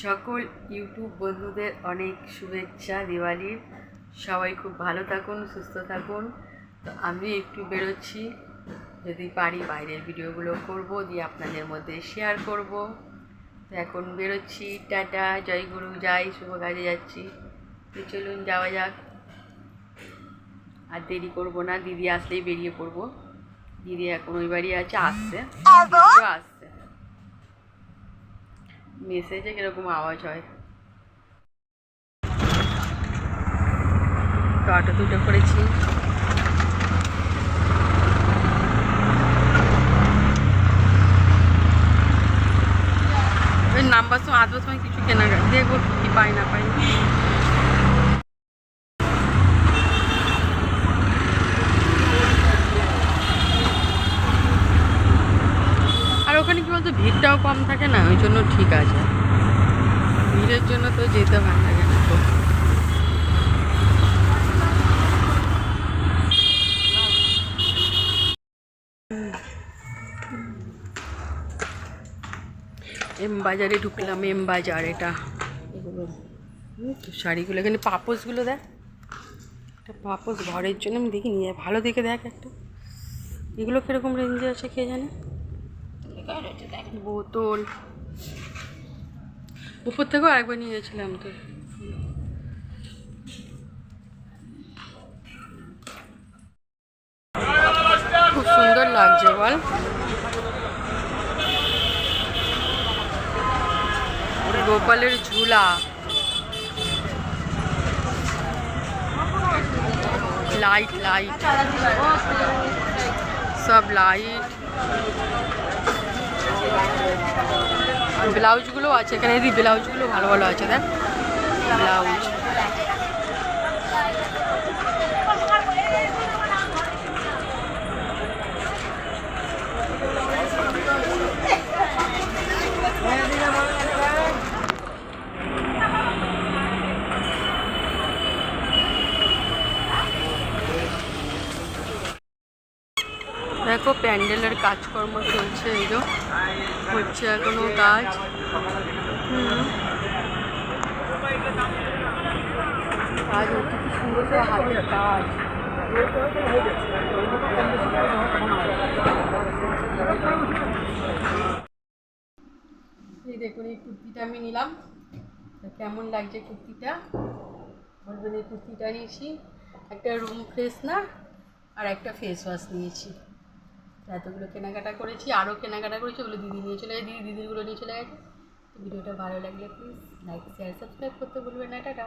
সকল ইউটিউব বন্ধুদের অনেক শুভেচ্ছা দিওয়ালির সবাই খুব ভালো থাকুন সুস্থ থাকুন। তো আমি একটু বেরোচ্ছি। যদি পারি বাইরের ভিডিওগুলো করব দিয়ে আপনাদের মধ্যে শেয়ার করব। তো এখন বেরোচ্ছি। টাটা জয়গুরু যাই শুভ কাজে যাচ্ছি। তো চলুন যাওয়া যাক। আর দেরি করব না দিদি আসলেই বেরিয়ে পড়ব। দিদি এখন ওই বাড়ি আছে আসছে। আসছে। মেসেজে কীরকম আওয়াজ হয়? তো অটো দুটো করেছি। নাম্বার সময় আসবার সময় কিছু কেনা দেখব কি পাই না পাই আর ওখানে কি বলতো ভিড়টাও কম থাকে না, ওই জন্য ঠিক আছে। ভিড়ের জন্য তো যেতে ভালো লাগে না তো এম বাজারে ঢুকলাম, এম বাজার এটা। এগুলো শাড়িগুলো, এখানে পাপোসগুলো দেখ। একটা পাপোস ঘরের জন্য আমি দেখিনি, ভালো দেখে দেখ একটা। এগুলো কীরকম রেঞ্জে আছে কে জানে? বোতল। উপর থেকেও আরেকবার নিয়ে গেছিলাম তো। খুব সুন্দর লাগছে, বল। গোপালের ঝুলা। Light light. সব লাইট। ব্লাউজগুলো আছে এখানে যদি ব্লাউজগুলো ভালো ভালো আছে দেখ। ব্লাউজ। দেখো প্যান্ডেলের কাজকর্ম চলছে এই হচ্ছে এখনও কাজ। কাজ হচ্ছে কি সুন্দর করে হাতের কাজ। এই দেখুন, এই কুর্তিটা আমি নিলাম। কেমন লাগছে কুর্তিটা? বলবেন এই কুর্তিটা নিয়েছি। একটা রুম ফ্রেশনার আর একটা ফেস ওয়াশ নিয়েছি। এতগুলো কেনাকাটা করেছি আরও কেনাকাটা করেছি, ওগুলো দিদি নিয়ে চলে গেছে, দিদি দিদিগুলো নিয়ে চলে গেছে। ভিডিওটা ভালো লাগলে প্লিজ লাইক শেয়ার সাবস্ক্রাইব করতে ভুলবেন না, টাটা।